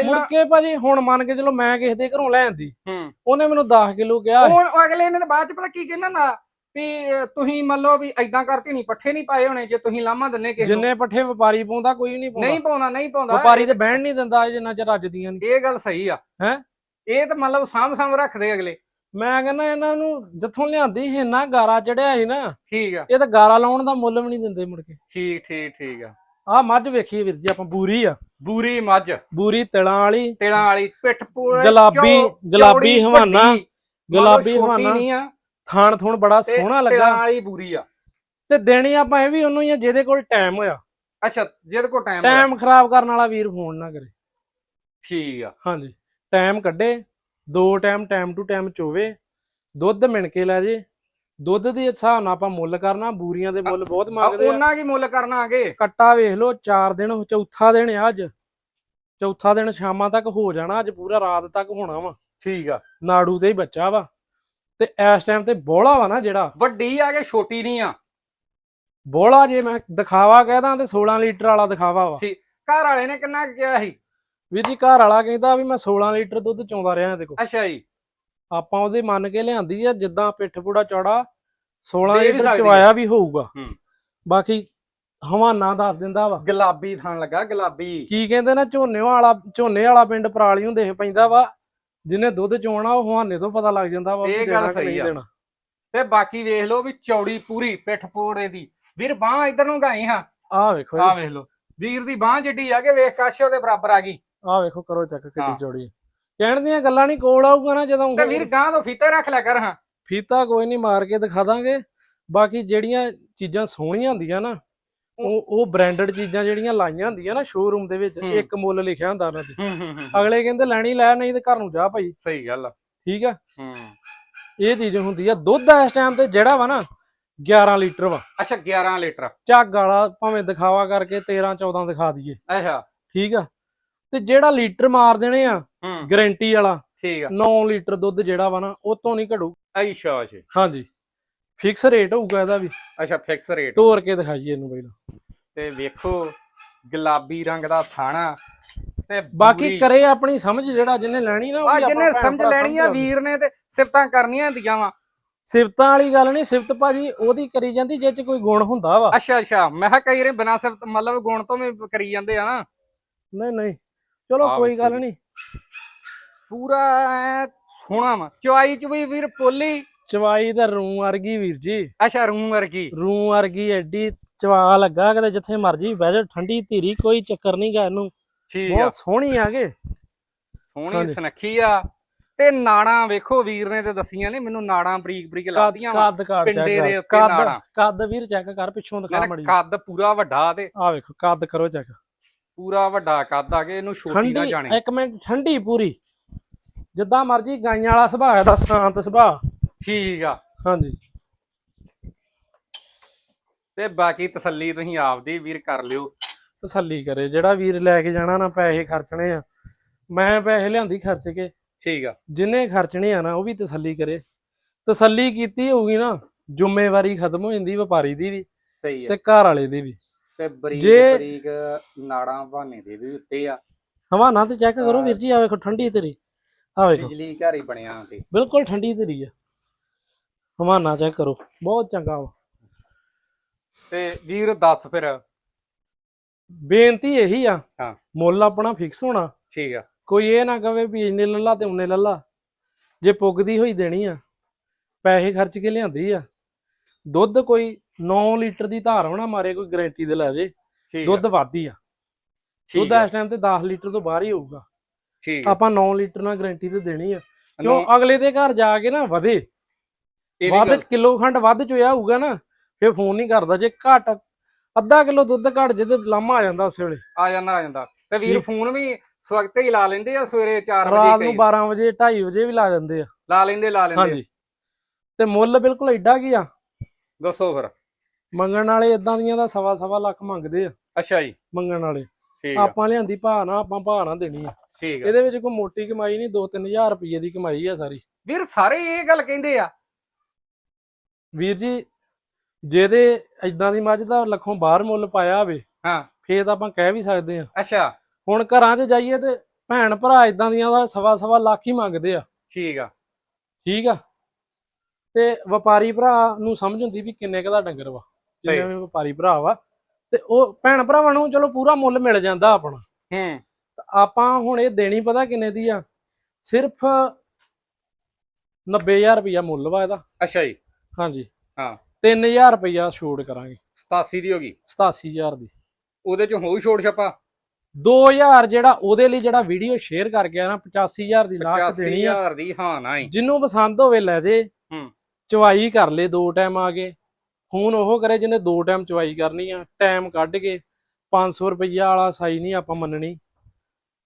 B: ਮੁੜ ਕੇ ਭਾਜੀ ਹੁਣ ਮੰਨ ਕੇ ਚਲੋ ਮੈਂ ਕਿਸੇ ਦੇ ਘਰੋਂ ਲੈ ਆਂਦੀ
A: ਹੂੰ।
B: ਉਹਨੇ ਮੈਨੂੰ 10 ਕਿਲੋ ਕਿਹਾ।
A: ਹੁਣ ਅਗਲੇ ਨੇ ਬਾਅਦ ਚ ਪਤਾ ਕੀ ਕਹਿੰਦਾ ਨਾ ਵੀ ਤੁਸੀਂ ਮੰਨ ਲਓ ਵੀ ਐਦਾਂ ਕਰਤੀ ਨਹੀਂ ਪੱਠੇ ਨਹੀਂ ਪਾਏ ਹੋਣੇ ਜੇ ਤੁਸੀਂ ਲਾਮਾ ਦਿੰਨੇ ਕਿਸੇ ਨੂੰ।
B: ਜਿੰਨੇ ਪੱਠੇ ਵਪਾਰੀ ਪਾਉਂਦਾ ਕੋਈ ਨਹੀਂ ਪਾਉਂਦਾ।
A: ਨਹੀਂ ਪਾਉਂਦਾ ਨਹੀਂ ਪਾਉਂਦਾ।
B: ਵਪਾਰੀ ਤੇ ਬਹਿਣ ਨਹੀਂ ਦਿੰਦਾ ਜਿੰਨਾ ਚਿਰ ਰੱਜਦੀਆਂ ਨਹੀਂ।
A: ਇਹ ਗੱਲ ਸਹੀ ਆ।
B: ਹੈਂ?
A: ਇਹ ਤਾਂ ਮਤਲਬ ਸਾਂਭ ਸਾਂਭ ਰੱਖਦੇ ਅਗਲੇ।
B: ਮੈਂ ਕਹਿੰਦਾ ਇਹਨਾਂ ਨੂੰ ਜਿੱਥੋਂ ਲਿਆਂਦੀ ਸੀ ਇੰਨਾ ਗਾਰਾ ਚੜਿਆ ਸੀ ਨਾ
A: ਠੀਕ ਆ।
B: ਇਹ ਤਾਂ ਗਾਰਾ ਲਾਉਣ ਦਾ ਮੁੱਲ ਵੀ ਨਹੀਂ ਦਿੰਦੇ ਮੁੜ ਕੇ।
A: ਠੀਕ ਠੀਕ ਠੀਕ ਆ।
B: ਆਹ ਮੱਝ ਵੇਖੀ ਵੀਰ ਜੀ ਆਪਾਂ ਬੂਰੀ ਆ।
A: ਬੂਰੀ ਮੱਝ।
B: ਬੂਰੀ ਤਿਲਾਂ ਵਾਲੀ।
A: ਤੇਲਾਂ ਵਾਲੀ ਪਿੱਠ ਪੂਰੇ
B: ਗੁਲਾਬੀ ਗੁਲਾਬੀ ਹਵਾਨਾ। ਗੁਲਾਬੀ ਹਵਾਨਾ।
A: ਨਹੀਂ ਆ।
B: ਥਾਣ ਥੂਣ ਬੜਾ ਸੋਹਣਾ
A: ਤੇਲਾਂ
B: ਲੱਗਾ
A: ਵਾਲੀ ਬੂਰੀ ਆ।
B: ਤੇ ਦੇਣੀ ਆਪਾਂ ਇਹ ਵੀ ਉਹਨੂੰ ਹੀ ਆ ਜਿਹਦੇ ਕੋਲ ਟਾਈਮ ਹੋਇਆ।
A: ਅੱਛਾ ਜਿਹਦੇ ਕੋਲ ਟਾਈਮ
B: ਟਾਈਮ ਖਰਾਬ ਕਰਨ ਵਾਲਾ ਵੀਰ ਫੋਨ ਨਾ ਕਰੇ।
A: ਠੀਕ ਆ।
B: ਹਾਂਜੀ। ਟਾਈਮ ਕੱਢੇ। ਦੋ ਟਾਈਮ ਟਾਈਮ ਟੂ ਟਾਈਮ ਚੋਵੇ। ਦੁੱਧ ਮਿਣ ਕੇ ਲੈ ਜੇ। ਦੁੱਧ ਦੇ ਹਿਸਾਬ ਨਾਲ ਆਪਾਂ ਮੁੱਲ ਕਰਨਾ। ਬੂਰੀਆਂ ਦੇ ਮੁੱਲ ਬਹੁਤ ਮੰਗਦੇ ਆ।
A: ਉਹਨਾਂ ਕੀ ਮੁੱਲ ਕਰਨਾ ਅਗੇ?
B: ਕੱਟਾ ਵੇਖ ਲਓ 4 ਦਿਨ ਚੌਥਾ ਦਿਨ ਆ ਅੱਜ। ਚੌਥਾ ਦਿਨ ਸ਼ਾਮਾਂ ਤੱਕ ਹੋ ਜਾਣਾ। ਅੱਜ ਪੂਰਾ ਰਾਤ ਤੱਕ ਹੋਣਾ ਵਾ।
A: ਠੀਕ ਆ।
B: ਨਾੜੂ ਤੇ ਹੀ ਬੱਚਾ ਵਾ। ਤੇ ਇਸ ਟਾਈਮ ਤੇ ਬੋਲਾ ਵਾ ਨਾ ਜਿਹੜਾ।
A: ਵੱਡੀ ਆ ਕਿ ਛੋਟੀ ਨਹੀਂ ਆ?
B: ਬੋਲਾ ਜੇ ਮੈਂ ਦਿਖਾਵਾ ਕਹਿਦਾ ਤੇ 16 ਲੀਟਰ ਵਾਲਾ ਦਿਖਾਵਾ ਵਾ।
A: ਘਰ ਵਾਲੇ ਨੇ ਕਿੰਨਾ ਕਿਹਾ ਸੀ?
B: ਵੀਰ ਜੀ ਘਰ ਵਾਲਾ ਕਹਿੰਦਾ ਵੀ ਮੈਂ 16 ਲੀਟਰ ਦੁੱਧ ਚੋਂਦਾ ਰਿਹਾ ਇਹਦੇ ਕੋਲ
A: ਅੱਛਾ ਜੀ।
B: ਆਪਾਂ ਉਹਦੇ ਮੰਨ ਕੇ ਲਿਆਂਦੀ ਆ ਜਿੱਦਾਂ ਪਿੱਠ ਪੂੜਾ ਚੌੜਾ 16
A: ਦੇ ਵੀ
B: ਲੀਟਰ। ਚਵਾਇਆ ਵੀ ਹੋਊਗਾ।
A: ਹੂੰ।
B: ਬਾਕੀ ਹਵਾਨਾ ਦੱਸ ਦਿੰਦਾ ਵਾ।
A: ਗੁਲਾਬੀ ਥਾਂ ਲੱਗਾ ਗੁਲਾਬੀ।
B: ਕੀ ਕਹਿੰਦੇ ਨਾ ਝੋਨੇ ਵਾਲਾ ਝੋਨੇ ਵਾਲਾ ਪਿੰਡ ਪਰਾਲੀ ਦੇਖ ਪੈਂਦਾ ਵਾ। ਜਿਹਨੇ ਦੁੱਧ ਚੋਣਾ ਉਹ ਹਵਾਨੇ ਤੋਂ ਪਤਾ ਲੱਗ ਜਾਂਦਾ ਵਾ ਵੀ
A: ਇਹ ਗੱਲ
B: ਦੇਣਾ ਕਿ
A: ਸਹੀ
B: ਨਹੀਂ
A: ਆ।
B: ਦੇਣਾ।
A: ਤੇ ਬਾਕੀ ਵੇਖ ਲਓ ਵੀ ਚੌੜੀ ਪੂਰੀ ਪਿੱਠ ਪੋੜੇ ਦੀ। ਵੀਰ ਬਾਹ ਇਧਰ ਨੂੰ ਗਾਈ ਹਾਂ।
B: ਆਹ ਵੇਖੋ
A: ਆ
B: ਜੀ,
A: ਵੇਖ ਲਓ। ਵੀਰ ਦੀ ਬਾਹ ਜਿੱਡੀ ਆ ਕਿ ਵੇਖ ਕਾਸ਼ੇ ਉਹਦੇ ਬਰਾਬਰ ਆ ਗਈ।
B: ਆਹ ਵੇਖੋ ਕਰੋ ਚੱਕ ਕਿੱਡੀ
A: ਹਾਂ।
B: ਚੌੜੀ। ਹੈ। ਕਹਿਣ ਦੀਆਂ ਗੱਲਾਂ ਨਹੀਂ ਕੋਲ ਆਊਗਾ ਨਾ ਜਦੋਂ
A: ਤੇ ਵੀਰ ਗਾਂ ਤੋਂ ਫੀਤੇ ਰੱਖ ਲਿਆ ਕਰ ਹਾਂ।
B: ਫੀਤਾ ਕੋਈ ਨਹੀਂ ਮਾਰ ਕੇ ਦਿਖਾ ਦਾਂਗੇ। ਬਾਕੀ ਜਿਹੜੀਆਂ ਚੀਜ਼ਾਂ ਸੋਹਣੀਆਂ ਹੁੰਦੀਆਂ ਨਾ ਉਹ ਉਹ ਬ੍ਰਾਂਡਡ ਚੀਜ਼ਾਂ ਜਿਹੜੀਆਂ ਲਾਈਆਂ ਹੁੰਦੀਆਂ ਨਾ ਸ਼ੋਰੂਮ ਦੇ ਵਿੱਚ। ਇੱਕ ਮੁੱਲ ਲਿਖਿਆ ਹੁੰਦਾ ਉਹਨਾਂ ਤੇ ਅਗਲੇ ਕਹਿੰਦੇ ਲੈਣੀ ਲੈ ਨਹੀਂ ਤੇ ਘਰ ਨੂੰ ਜਾ ਭਾਈ।
A: ਸਹੀ ਗੱਲ ਆ।
B: ਠੀਕ ਆ?
A: ਹੂੰ।
B: ਇਹ ਚੀਜ਼ ਹੁੰਦੀ ਆ। ਦੁੱਧ ਇਸ ਟਾਈਮ ਤੇ ਜਿਹੜਾ ਵਾ ਨਾ 11 ਲੀਟਰ ਵਾ।
A: ਅੱਛਾ 11 ਲੀਟਰ।
B: ਝੱਗ ਵਾਲਾ ਭਾਵੇਂ ਦਿਖਾਵਾ ਕਰਕੇ 13 14 ਦਿਖਾ ਦਈਏ।
A: ਅੱਛਾ।
B: ਠੀਕ ਆ? ਤੇ ਜਿਹੜਾ ਲੀਟਰ ਮਾਰ ਦੇਣੇ ਆ ਗਾਰੰਟੀ ਵਾਲਾ
A: ਠੀਕ ਆ।
B: 9 ਲੀਟਰ ਦੁੱਧ ਜਿਹੜਾ ਵਾ ਨਾ ਉਹ ਤੋਂ ਨਹੀਂ ਘੜੂ
A: ਅੱਛਾ ਅੱਛਾ।
B: ਹਾਂਜੀ। ਫਿਕਸ ਰੇਟ ਹੋਊਗਾ ਇਹਦਾ ਵੀ।
A: ਅੱਛਾ ਫਿਕਸ ਰੇਟ
B: ਤੋਰ ਕੇ ਦਿਖਾਈਏ ਇਹਨੂੰ ਪਹਿਲਾਂ।
A: ਤੇ ਵੇਖੋ ਗੁਲਾਬੀ ਰੰਗ ਦਾ ਥਾਣਾ ਤੇ
B: ਬਾਕੀ ਕਰੇ ਆਪਣੀ ਸਮਝ ਜਿਹੜਾ ਜਿਹਨੇ ਲੈਣੀ ਨਾ ਉਹ
A: ਜਿਹਨੇ ਸਮਝ ਲੈਣੀ ਆ ਵੀਰ ਨੇ ਤੇ ਸਿਫਤਾਂ ਕਰਨੀਆਂ ਹੁੰਦੀਆਂ ਵਾ।
B: ਸਿਫਤਾਂ ਵਾਲੀ ਗੱਲ ਨਹੀਂ ਸਿਫਤ ਭਾਜੀ ਉਹਦੀ ਕਰੀ ਜਾਂਦੀ ਜੇ ਚ ਕੋਈ ਗੁਣ ਹੁੰਦਾ ਵਾ।
A: ਅੱਛਾ ਅੱਛਾ ਮੈਂ ਕਿਹਾ ਕਈ ਰੇ ਬਿਨਾ ਸਿਫਤ ਮਤਲਬ ਗੁਣ ਤੋਂ ਵੀ ਕਰੀ ਜਾਂਦੇ ਆ ਨਾ।
B: ਨਹੀਂ ਨਹੀਂ। ਚਲੋ ਕੋਈ ਗੱਲ। ਨਹੀਂ।
A: ਪੂਰਾ ਐਂ ਸੋਹਣਾ ਵਾ। ਚੁਆਈ ਚ ਵੀ ਵੀਰ ਪੋਲੀ।
B: ਚਵਾਈ ਤਾਂ ਰੂੰ ਵਰਗੀ ਵੀਰ ਜੀ।
A: ਅੱਛਾ ਰੂਮ ਵਰਗੀ।
B: ਰੂੰ ਵਰਗੀ ਐਡੀ ਚਵਾ ਲੱਗਾ ਕਿਤੇ ਜਿੱਥੇ ਮਰਜ਼ੀ ਬਹਿ ਜਾ ਠੰਡੀ ਧੀਰੀ ਕੋਈ ਚੱਕਰ ਨਹੀਂ ਗਾ ਇਹਨੂੰ।
A: ਠੀਕ ਆ।
B: ਬਹੁਤ ਸੋਹਣੀ ਆ ਕੇ।
A: ਸੋਹਣੀ
B: ਹਾਂਜੀ।
A: ਸੁਨੱਖੀ ਆ। ਤੇ ਨਾੜਾਂ ਵੇਖੋ ਵੀਰ ਨੇ ਤੇ ਦਸੀਆਂ ਨੇ ਮੈਨੂੰ ਨਾੜਾਂ ਬਰੀਕ ਬਰੀਕ
B: ਕੱਦ
A: ਲੱਗਦੀਆਂ ਵਾ
B: ਕੱਦ ਕੱਦ
A: ਪਿੰਡੇ ਦੇ। ਉੱਤੇ
B: ਕੱਦ
A: ਨਾੜਾਂ।
B: ਕੱਦ ਵੀਰ ਚੈੱਕ ਕਰ ਪਿੱਛੋਂ ਦਿਖਾ ਮੜੀ
A: ਕੱਦ ਪੂਰਾ ਵੱਡਾ ਤੇ।
B: ਆ ਵੇਖੋ ਕੱਦ ਕਰੋ ਚੈੱਕ
A: ਪੂਰਾ ਵੱਡਾ ਕੱਦ ਆ ਕੇ ਇਹਨੂੰ ਛੋਟੀ ਨਾ
B: ਠੰਡੀ
A: ਜਾਣੇ।
B: ਇੱਕ ਮਿੰਟ ਠੰਡੀ ਪੂਰੀ। ਜਿੱਦਾਂ ਮਰਜ਼ੀ ਗਾਈਆਂ ਵਾਲਾ ਸੁਭਾਅ ਇਹਦਾ ਸ਼ਾਂਤ ਸੁਭਾਅ।
A: ਠੀਕ ਆ।
B: ਹਾਂਜੀ।
A: ਤੇ ਬਾਕੀ ਤਸੱਲੀ ਤੁਸੀਂ ਆਪਦੀ ਵੀਰ ਕਰ ਲਿਓ।
B: ਤਸੱਲੀ ਕਰੇ। ਜਿਹੜਾ ਵੀਰ ਲੈ ਕੇ ਜਾਣਾ ਨਾ ਪੈਸੇ ਖਰਚਣੇ ਆ। ਮੈਂ ਪੈਸੇ ਲਿਆਂਦੀ ਖਰਚ ਕੇ।
A: ਠੀਕ ਆ।
B: ਜਿੰਨੇ ਖਰਚਣੇ ਆ ਨਾ ਉਹ ਵੀ ਤਸੱਲੀ ਕਰੇ। ਤਸੱਲੀ ਕੀਤੀ ਹੋਊਗੀ ਨਾ ਜ਼ਿੰਮੇਵਾਰੀ ਖਤਮ ਹੋ ਜਾਂਦੀ ਵਪਾਰੀ ਦੀ ਵੀ
A: ਸਹੀ ਆ।
B: ਤੇ ਘਰ ਵਾਲੇ ਦੀ ਵੀ।
A: ਤੇ ਬਰੀਕ ਬਰੀਕ ਨਾੜਾਂ ਬਹਾਨੇ ਦੇ ਵੀ ਉੱਤੇ ਆ।
B: ਹਵਾਨਾ ਤੇ ਚੈੱਕ ਕਰੋ ਵੀਰ ਜੀ ਆ ਵੇਖੋ ਠੰਡੀ ਤੇਰੀ। ਆ ਵੇਖੋ।
A: ਬਿਜਲੀ ਘਰ ਹੀ ਬਣਿਆ ਤੇ
B: ਬਿਲਕੁਲ ਠੰਡੀ ਤੇਰੀ ਆ। ਹਵਾਨਾ ਚੈੱਕ ਕਰੋ। ਬਹੁਤ ਚੰਗਾ ਵਾ।
A: ਤੇ ਵੀਰ ਦੱਸ ਫਿਰ।
B: ਬੇਨਤੀ ਇਹੀ ਆ
A: ਹਾਂ।
B: ਮੁੱਲ ਆਪਣਾ ਫਿਕਸ ਹੋਣਾ।
A: ਠੀਕ ਆ।
B: ਕੋਈ ਇਹ ਨਾ ਕਵੇ ਵੀ ਇੰਨੇ ਲੱਲਾ ਤੇ ਉਹਨੇ ਲੱਲਾ। ਜੇ ਪੁੱਗਦੀ ਹੋਈ ਦੇਣੀ ਆ ਪੈਸੇ ਖਰਚ ਕੇ ਲਿਆਂਦੀ ਆ। ਦੁੱਧ ਕੋਈ 9 ਲੀਟਰ ਦੀ ਧਾਰ ਹੋਣਾ ਮਾਰੇ ਕੋਈ ਗਾਰੰਟੀ ਦੇ ਲੈ ਜੇ। ਦੁੱਧ ਵਾਧੀ ਆ। ਦੁੱਧ ਇਸ ਟਾਈਮ ਤੇ 10 ਲੀਟਰ ਤੋਂ ਬਾਹਰ ਹੀ ਹੋਊਗਾ।
A: ਠੀਕ।
B: ਆਪਾਂ 9 ਲੀਟਰ ਨਾਲ ਗਾਰੰਟੀ ਤੇ ਦੇਣੀ ਆ। ਕਿਉਂ? ਅਗਲੇ ਦੇ ਘਰ ਜਾ ਕੇ ਨਾ ਵਧੇ।
A: ਇਹ
B: ਵੱਧ ਕਿਲੋ ਖੰਡ ਵੱਧ ਚੋਇਆ ਹੋਊਗਾ ਨਾ ਫਿਰ ਫੋਨ ਨਹੀਂ ਕਰਦਾ ਜੇ ਘਟ ਅੱਧਾ ਕਿਲੋ ਦੁੱਧ ਘਟ ਜੇ ਤੇ ਲਾਮਾ ਆ ਜਾਂਦਾ ਉਸੇ ਵੇਲੇ।
A: ਆ ਜਾਂਦਾ ਆ ਜਾਂਦਾ। ਤੇ ਵੀਰ। ਫੋਨ ਵੀ ਸਵਖਤ ਹੀ ਲਾ ਲੈਂਦੇ ਆ ਸਵੇਰੇ 4
B: ਰਾਤ
A: ਵਜੇ
B: ਨੂੰ
A: ਕਈ
B: 12 ਵਜੇ 2:30 ਵਜੇ ਵੀ ਲਾ ਜਾਂਦੇ ਆ।
A: ਲਾ ਲੈਂਦੇ ਲਾ ਲੈਂਦੇ।
B: ਹਾਂਜੀ। ਤੇ ਮੁੱਲ ਬਿਲਕੁਲ ਐਡਾ ਕੀ ਆ?
A: ਦੱਸੋ ਫਿਰ।
B: ਮੰਗਣ ਵਾਲੇ ਇਦਾਂ ਦੀਆਂ ਦਾ ਸਵਾ ਸਵਾ ਲੱਖ ਮੰਗਦੇ ਆ।
A: ਅੱਛਾ ਜੀ।
B: ਮੰਗਣ ਵਾਲੇ।
A: ਠੀਕ ਆ।
B: ਆਪਾਂ ਲਿਆਂਦੀ ਭਾਅ ਨਾ ਆਪਾਂ ਭਾਅ ਨਾ ਦੇਣੀ ਆ।
A: ਠੀਕ ਆ।
B: ਇਹਦੇ ਵਿੱਚ ਕੋਈ ਮੋਟੀ ਕਮਾਈ ਨਹੀਂ 2-3000 ਰੁਪਏ ਦੀ ਕਮਾਈ ਆ ਸਾਰੀ।
A: ਵੀਰ ਸਾਰੇ ਇਹ ਗੱਲ ਕਹਿੰਦੇ ਆ
B: ਵੀਰ ਜੀ ਜਿਹਦੇ ਇਦਾਂ ਦੀ ਮੱਝ ਦਾ ਲੱਖੋਂ ਬਾਹਰ ਮੁੱਲ ਪਾਇਆ ਹੋਵੇ
A: ਹਾਂ।
B: ਫੇਰ ਤਾਂ ਆਪਾਂ ਕਹਿ ਵੀ ਸਕਦੇ ਆ
A: ਅੱਛਾ।
B: ਹੁਣ ਘਰਾਂ 'ਚ ਜਾਈਏ ਤੇ ਭੈਣ ਭਰਾ ਇਦਾਂ ਦੀਆਂ ਦਾ ਸਵਾ ਸਵਾ ਲੱਖ ਹੀ ਮੰਗਦੇ ਆ।
A: ਠੀਕ ਆ।
B: ਠੀਕ ਆ? ਤੇ ਵਪਾਰੀ ਭਰਾ ਨੂੰ ਸਮਝ ਹੁੰਦੀ ਵੀ ਕਿੰਨੇ ਕੁ ਦਾ ਡੰਗਰ ਵਾ ਜਿੰਨੇ ਵੀ ਵਪਾਰੀ ਭਰਾ ਵਾ। ਤੇ ਉਹ ਭੈਣ ਭਰਾਵਾਂ ਨੂੰ ਚਲੋ ਪੂਰਾ ਮੁੱਲ ਮਿਲ ਜਾਂਦਾ ਆਪਣਾ।
A: ਹੂੰ।
B: ਆਪਾਂ ਹੁਣ ਇਹ ਦੇਣੀ ਪਤਾ ਕਿੰਨੇ ਦੀ ਆ? ਸਿਰਫ 90000 ਰੁਪਇਆ ਮੁੱਲ ਵਾ ਇਹਦਾ।
A: ਅੱਛਾ ਜੀ।
B: ਹਾਂਜੀ।
A: ਹਾਂ।
B: 3000 ਰੁਪਇਆ ਛੋੜ ਕਰਾਂਗੇ।
A: 87 ਦੀ ਹੋ ਗਈ।
B: 87000 ਦੀ।
A: ਉਹਦੇ ਚ ਹੋਊ ਛੋੜ ਛਪਾ?
B: 2000 ਜਿਹੜਾ ਉਹਦੇ ਲਈ ਜਿਹੜਾ ਵੀਡੀਓ ਸ਼ੇਅਰ ਕਰ ਗਿਆ ਨਾ 85000 ਦੀ ਲਾਖ ਦੇਣੀ ਆ।
A: 85000 ਦੀ ਹਾਂ ਨਾ ਹੀ।
B: ਜਿਹਨੂੰ ਪਸੰਦ ਹੋਵੇ ਲੈ ਜੇ।
A: ਹੂੰ।
B: ਚਵਾਈ ਕਰ ਲੇ ਦੋ ਟਾਈਮ ਆ ਕੇ। ਹੁਣ ਉਹ ਕਰੇ ਜਿਹਨੇ ਦੋ ਟਾਈਮ ਚਵਾਈ ਕਰਨੀ ਆ ਟਾਈਮ ਕੱਢ ਕੇ 500 ਰੁਪਈਆ ਵਾਲਾ ਸਾਈ ਨਹੀਂ ਆਪਾਂ ਮੰਨਣੀ।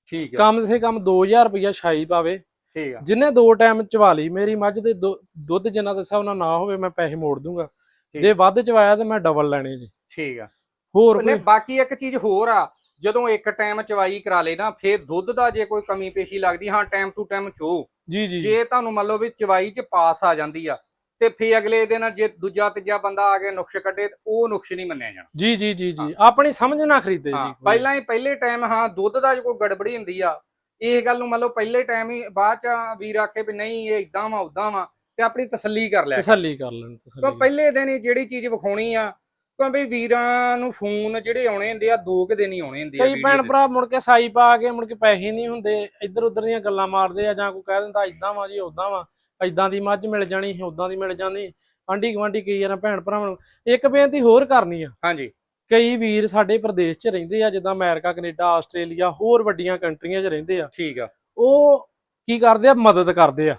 A: ਠੀਕ ਆ।
B: ਕਮ ਸੇ ਕਮ 2000 ਰੁਪਈਆ ਛਾਈ ਪਾਵੇ।
A: ਠੀਕ ਆ।
B: ਜਿਹਨੇ ਦੋ ਟਾਈਮ ਚਵਾ ਲਈ ਮੇਰੀ ਮੱਝ ਦੇ ਦੁ- ਦੁੱਧ ਜਿੰਨਾ ਦੱਸਿਆ ਉਹਨਾਂ ਨਾ ਹੋਵੇ ਮੈਂ ਪੈਸੇ ਮੋੜ ਦੂੰਗਾ। ਜੇ ਵੱਧ ਚਵਾਇਆ ਤੇ ਮੈਂ ਡਬਲ ਲੈਣੇ ਜੀ।
A: ਠੀਕ ਆ।
B: ਹੋਰ
A: ਨੇ
B: ਕੋਈ?
A: ਬਾਕੀ ਇੱਕ ਚੀਜ਼ ਹੋਰ ਆ ਜਦੋਂ ਇੱਕ ਟਾਈਮ ਚਵਾਈ ਕਰਾ ਲੇ ਨਾ ਫੇਰ ਦੁੱਧ ਦਾ ਜੇ ਕੋਈ ਕਮੀ ਪੇਸ਼ੀ ਲੱਗਦੀ ਹਾਂ ਟਾਈਮ ਟੂ ਟਾਈਮ ਚੋ।
B: ਜੀ ਜੀ ਜੀ।
A: ਤੁਹਾਨੂੰ ਮੰਨ ਲਓ ਵੀ ਚਵਾਈ ਚ ਪਾਸ ਆ ਜਾਂਦੀ ਆ ਤੇ ਫੇਰ ਅਗਲੇ ਦਿਨ ਜੇ ਦੂਜਾ ਤੀਜਾ ਬੰਦਾ ਆ ਕੇ ਨੁਕਸ਼ ਕੱਢੇ ਤੇ ਉਹ ਨੁਕਸ਼ ਨਹੀਂ ਮੰਨਿਆ ਜਾਣਾ।
B: ਜੀ ਜੀ ਜੀ ਜੀ। ਆਪਣੀ ਸਮਝ ਨਾ ਖਰੀਦੇ ਜੀ
A: ਪਹਿਲਾਂ ਹੀ ਪਹਿਲੇ ਟਾਈਮ ਹਾਂ ਦੁੱਧ ਦਾ ਜੇ ਕੋਈ ਗੜਬੜੀ ਹੁੰਦੀ ਆ ਇਹ ਗੱਲ ਨੂੰ ਮੰਨ ਲਓ ਪਹਿਲੇ ਟਾਈਮ ਹੀ ਬਾਅਦ ਚ ਵੀਰ ਆਖੇ ਵੀ ਨਹੀਂ ਇਹ ਇਦਾਂ ਵਾ ਉਦਾਂ ਵਾ ਤੇ ਆਪਣੀ ਤਸੱਲੀ ਕਰ ਲਿਆ
B: ਤਸੱਲੀ ਕਰ ਲੈਣ ਤਸੱਲੀ
A: ਪਹਿਲੇ ਦਿਨ ਹੀ ਜਿਹੜੀ ਚੀਜ਼ ਵਿਖਾਉਣੀ ਆ ਕਿਉਂ ਵੀ ਵੀਰਾਂ ਨੂੰ ਫੋਨ ਜਿਹੜੇ ਆਉਣੇ ਹੁੰਦੇ ਆ ਦੋ ਕੁ ਦਿਨ ਹੀ ਆਉਣੇ ਹੁੰਦੇ ਆ
B: ਕਈ ਭੈਣ। ਭਰਾ ਮੁੜ ਕੇ ਸਾਈ ਪਾ ਕੇ ਮੁੜ ਕੇ ਪੈਸੇ ਨਹੀਂ ਹੁੰਦੇ ਇੱਧਰ ਉੱਧਰ ਦੀਆਂ ਗੱਲਾਂ ਮਾਰਦੇ ਆ ਜਾਂ ਕੋਈ ਕਹਿ ਦਿੰਦਾ ਇਦਾਂ ਵਾ ਜੀ ਉਦਾਂ ਵਾ ਇਦਾਂ ਦੀ ਮੱਝ ਮਿਲ ਜਾਣੀ ਉਦਾਂ ਦੀ ਮਿਲ ਜਾਂਦੀ। ਆਂਢੀ ਗੁਆਂਢੀ ਕਈ ਯਾਰ ਭੈਣ ਭਰਾਵਾਂ ਨੂੰ ਇੱਕ ਬੇਨਤੀ ਹੋਰ ਕਰਨੀ ਆ।
A: ਹਾਂਜੀ।
B: ਕਈ ਵੀਰ ਸਾਡੇ ਪ੍ਰਦੇਸ਼ 'ਚ ਰਹਿੰਦੇ ਆ ਜਿੱਦਾਂ ਅਮਰੀਕਾ ਕੈਨੇਡਾ ਆਸਟ੍ਰੇਲੀਆ ਹੋਰ ਵੱਡੀਆਂ ਕੰਟਰੀਆਂ 'ਚ ਰਹਿੰਦੇ ਆ।
A: ਠੀਕ ਆ।
B: ਉਹ ਕੀ ਕਰਦੇ ਆ? ਮਦਦ ਕਰਦੇ ਆ।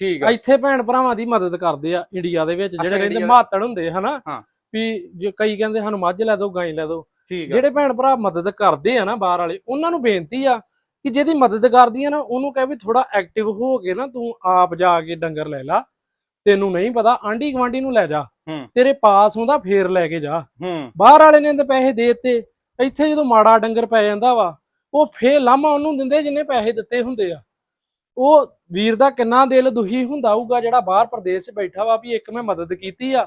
A: ਠੀਕ ਆ।
B: ਇੱਥੇ ਭੈਣ ਭਰਾਵਾਂ ਦੀ ਮਦਦ ਕਰਦੇ ਆ ਇੰਡੀਆ ਦੇ ਵਿੱਚ ਜਿਹੜੇ ਕਹਿੰਦੇ ਮਾਤੜ ਹੁੰਦੇ ਹਨਾ। ਵੀ ਜੇ ਕਈ ਕਹਿੰਦੇ ਸਾਨੂੰ ਮੱਝ ਲੈ ਦਿਓ ਗਾਂ ਲੈ ਦਿਓ ਜਿਹੜੇ ਭੈਣ ਭਰਾ ਮਦਦ ਕਰਦੇ ਆ ਨਾ ਬਾਹਰ ਵਾਲੇ ਉਹਨਾਂ ਨੂੰ ਬੇਨਤੀ ਆ ਕਿ ਜਿਹਦੀ ਮਦਦ ਕਰਦੀ ਆ ਨਾ ਉਹਨੂੰ ਕਹੇ ਵੀ ਥੋੜਾ ਐਕਟਿਵ ਹੋ ਕੇ ਨਾ ਤੂੰ ਆਪ ਜਾ ਕੇ ਡੰਗਰ ਲੈ ਲਾ। ਤੈਨੂੰ ਨਹੀਂ ਪਤਾ ਆਂਢੀ ਗਵਾਂਢੀ ਨੂੰ ਲੈ ਜਾ। ਤੇਰੇ ਪਾਸ ਹੁੰਦਾ ਫੇਰ ਲੈ ਕੇ ਜਾ। ਬਾਹਰ ਵਾਲੇ ਨੇ ਤੇ ਪੈਸੇ ਦੇ ਦਿੱਤੇ। ਇੱਥੇ ਜਦੋਂ ਮਾੜਾ ਡੰਗਰ ਪੈ ਜਾਂਦਾ ਵਾ ਉਹ ਫੇਰ ਲਾਮਾ ਉਹਨੂੰ ਦਿੰਦੇ ਜਿੰਨੇ ਪੈਸੇ ਦਿੱਤੇ ਹੁੰਦੇ ਆ। ਉਹ ਵੀਰ ਦਾ ਕਿੰਨਾ ਦਿਲ ਦੁਖੀ ਹੁੰਦਾ ਹੋਊਗਾ ਜਿਹੜਾ ਬਾਹਰ ਪ੍ਰਦੇਸ਼ 'ਚ ਬੈਠਾ ਵਾ ਵੀ ਇੱਕ ਮੈਂ ਮਦਦ ਕੀਤੀ ਆ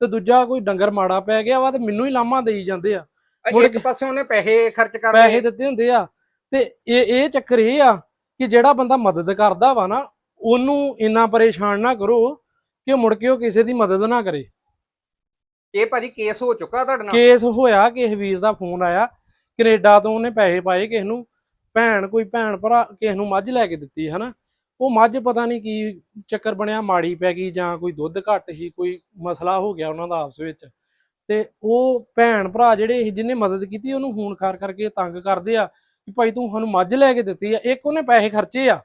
B: ਤੇ ਦੂਜਾ ਕੋਈ ਡੰਗਰ ਮਾੜਾ ਪੈ ਗਿਆ ਵਾ ਤੇ ਮੈਨੂੰ ਹੀ ਲਾਮਾ ਦੇਈ ਜਾਂਦੇ ਆ।
A: ਇੱਕ ਪਾਸੇ ਉਹਨੇ ਪੈਸੇ ਖਰਚ ਕਰ
B: ਪੈਸੇ ਦਿੱਤੇ ਹੁੰਦੇ ਆ ਤੇ ਇਹ ਇਹ ਚੱਕਰ ਇਹ ਆ ਕਿ ਜਿਹੜਾ ਬੰਦਾ ਮਦਦ ਕਰਦਾ ਵਾ ਨਾ ਉਹਨੂੰ ਇੰਨਾ ਪਰੇਸ਼ਾਨ ਨਾ ਕਰੋ ਕਿ ਉਹ ਮੁੜ ਕੇ ਉਹ ਕਿਸੇ ਦੀ ਮਦਦ ਨਾ ਕਰੇ।
A: ਇਹ ਭਾਜੀ ਕੇਸ ਹੋ ਚੁੱਕਾ ਤੁਹਾਡੇ ਨਾਲ?
B: ਕੇਸ ਹੋਇਆ, ਕਿਸੇ ਵੀਰ ਦਾ ਫੋਨ ਆਇਆ। ਕੈਨੇਡਾ ਤੋਂ ਉਹਨੇ ਪੈਸੇ ਪਾਏ, ਕਿਸੇ ਨੂੰ ਭੈਣ, ਕੋਈ ਭੈਣ ਭਰਾ, ਕਿਸੇ ਨੂੰ ਮੱਝ ਲੈ ਕੇ ਦਿੱਤੀ, ਹਨਾ। ਉਹ ਮੱਝ ਪਤਾ ਨਹੀਂ ਕੀ ਚੱਕਰ ਬਣਿਆ, ਮਾੜੀ ਪੈ ਗਈ ਜਾਂ ਕੋਈ ਦੁੱਧ ਘੱਟ ਸੀ, ਕੋਈ ਮਸਲਾ ਹੋ ਗਿਆ ਉਹਨਾਂ ਦਾ ਆਪਸ ਵਿੱਚ। ਤੇ ਉਹ ਭੈਣ ਭਰਾ ਜਿਹੜੇ ਸੀ ਜਿਹਨੇ ਮਦਦ ਕੀਤੀ, ਉਹਨੂੰ ਫੋਨ ਕਰ ਕਰਕੇ ਤੰਗ ਕਰਦੇ ਆ ਕਿ ਭਾਈ ਤੂੰ ਸਾਨੂੰ ਮੱਝ ਲੈ ਕੇ ਦਿੱਤੀ ਆ। ਇੱਕ ਉਹਨੇ ਪੈਸੇ ਖਰਚੇ ਆ।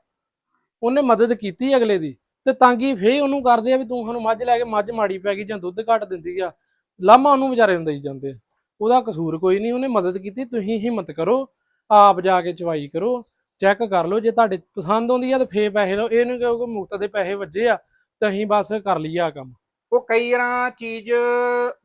B: ਉਹਨੇ ਮਦਦ ਕੀਤੀ ਅਗਲੇ ਦੀ। ਤੇ ਤੰਗੀ ਫੇਰ ਉਹਨੂੰ ਕਰਦੇ ਆ ਵੀ ਤੂੰ ਸਾਨੂੰ ਮੱਝ ਲੈ ਕੇ, ਮੱਝ ਮਾੜੀ ਪੈ ਗਈ ਜਾਂ ਦੁੱਧ ਘੱਟ ਦਿੰਦੀ ਆ। ਲਾਮਾ ਉਹਨੂੰ ਵਿਚਾਰੇ ਨੂੰ ਦੇਈ ਜਾਂਦੇ ਆ। ਉਹਦਾ ਕਸੂਰ ਕੋਈ ਨਹੀਂ ਉਹਨੇ ਮਦਦ ਕੀਤੀ ਤੁਸੀਂ ਹਿੰਮਤ ਕਰੋ ਆਪ ਜਾ ਕੇ ਚਵਾਈ ਕਰੋ ਚੈੱਕ ਕਰ ਲਓ ਜੇ ਤੁਹਾਡੇ ਪਸੰਦ ਆਉਂਦੀ ਆ ਤਾਂ ਫੇਰ ਪੈਸੇ ਲਓ ਇਹ ਨਹੀਂ ਕਿ ਮੁਕਤ ਦੇ ਪੈਸੇ ਵੱਜੇ ਆ ਤਾਂ ਅਸੀਂ ਬਸ ਕਰ ਲਈਏ ਆ ਕੰਮ।
A: ਉਹ ਕਈ ਵਾਰਾਂ ਚੀਜ਼